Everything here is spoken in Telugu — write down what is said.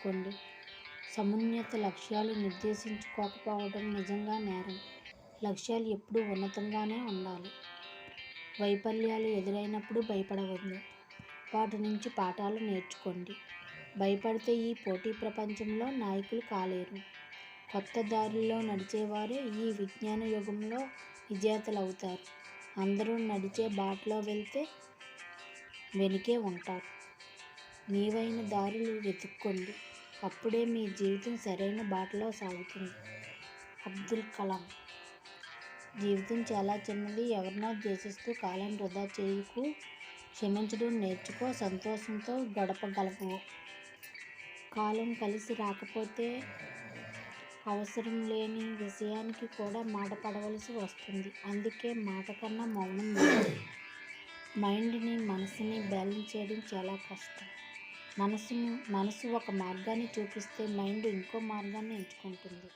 చేసుకోండి సమున్నత లక్ష్యాలు నిర్దేశించుకోకపోవడం నిజంగా నేరం. లక్ష్యాలు ఎప్పుడూ ఉన్నతంగానే ఉండాలి. వైఫల్యాలు ఎదురైనప్పుడు భయపడవద్దు. వాటి నుంచి పాఠాలు నేర్చుకోండి. భయపడితే ఈ పోటీ ప్రపంచంలో నాయకులు కాలేరు. కొత్త దారిలో నడిచేవారే ఈ విజ్ఞాన యుగంలో విజేతలు అవుతారు అందరూ నడిచే బాటలో వెళ్తే వెనుకే ఉంటారు. మీవైన దారులు వెతుక్కోండి. అప్పుడే మీ జీవితం సరైన బాటలో సాగుతుంది. అబ్దుల్ కలాం జీవితం చాలా చిన్నది. ఎవరినో ద్వేషిస్తూ కాలం వృధా చేయకు. క్షమించడం నేర్చుకో. సంతోషంతో గడపగలవు. కాలం కలిసి రాకపోతే అవసరం లేని విషయానికి కూడా మాట పడవలసి వస్తుంది. అందుకే మాట కన్నా మౌనం మైండ్ని మనసుని బ్యాలెన్స్ చేయడం చాలా కష్టం. మనసు మనసు ఒక మార్గాన్ని చూపిస్తే మైండ్ ఇంకో మార్గాన్ని ఎంచుకుంటుంది.